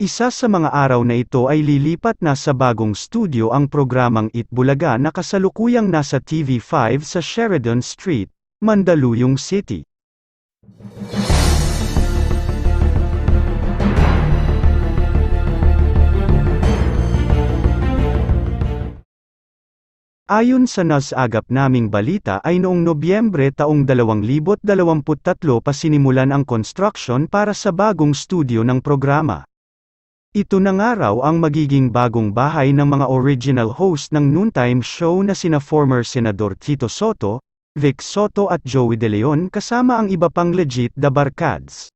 Isa sa mga araw na ito ay lilipat na sa bagong studio ang programang Itbulaga na kasalukuyang nasa TV5 sa Sheridan Street, Mandaluyong City. Ayon sa nasagap naming balita ay noong Nobyembre taong 2023 pa sinimulan ang construction para sa bagong studio ng programa. Ito na nga raw ang magiging bagong bahay ng mga original host ng noontime show na sina former Senador Tito Soto, Vic Soto at Joey De Leon kasama ang iba pang legit da barkads.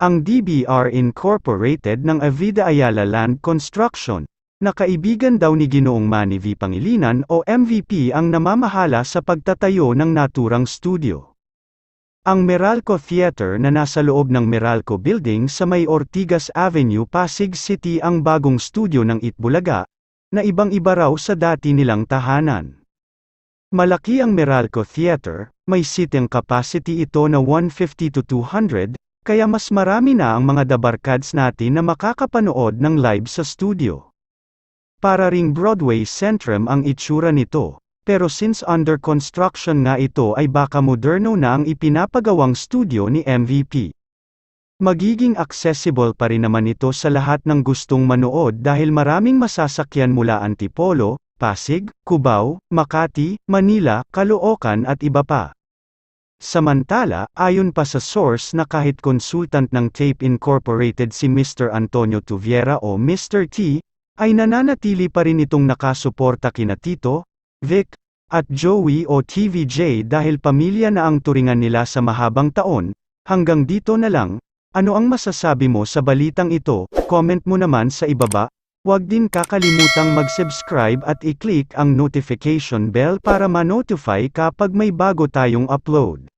Ang DBR Incorporated ng Avida Ayala Land Construction, na kaibigan daw ni Ginoong Manny V. Pangilinan o MVP ang namamahala sa pagtatayo ng naturang studio. Ang Meralco Theater na nasa loob ng Meralco Building sa may Ortigas Avenue Pasig City ang bagong studio ng Itbulaga, na ibang-iba raw sa dati nilang tahanan. Malaki ang Meralco Theater, may seating capacity ito na 150 to 200, kaya mas marami na ang mga dabarkads natin na makakapanood ng live sa studio. Para ring Broadway Centrum ang itsura nito. Pero since under construction nga ito ay baka moderno na ang ipinapagawang studio ni MVP. Magiging accessible pa rin naman ito sa lahat ng gustong manood dahil maraming masasakyan mula Antipolo, Pasig, Cubao, Makati, Manila, Caloocan at iba pa. Samantala, ayon pa sa source na kahit consultant ng Tape Incorporated si Mr. Antonio Tuviera o Mr. T, ay nananatili pa rin itong nakasuporta kina Tito, Vic, at Joey o TVJ dahil pamilya na ang turingan nila sa mahabang taon, hanggang dito na lang, ano ang masasabi mo sa balitang ito, comment mo naman sa ibaba, huwag din kakalimutang mag-subscribe at i-click ang notification bell para ma-notify kapag may bago tayong upload.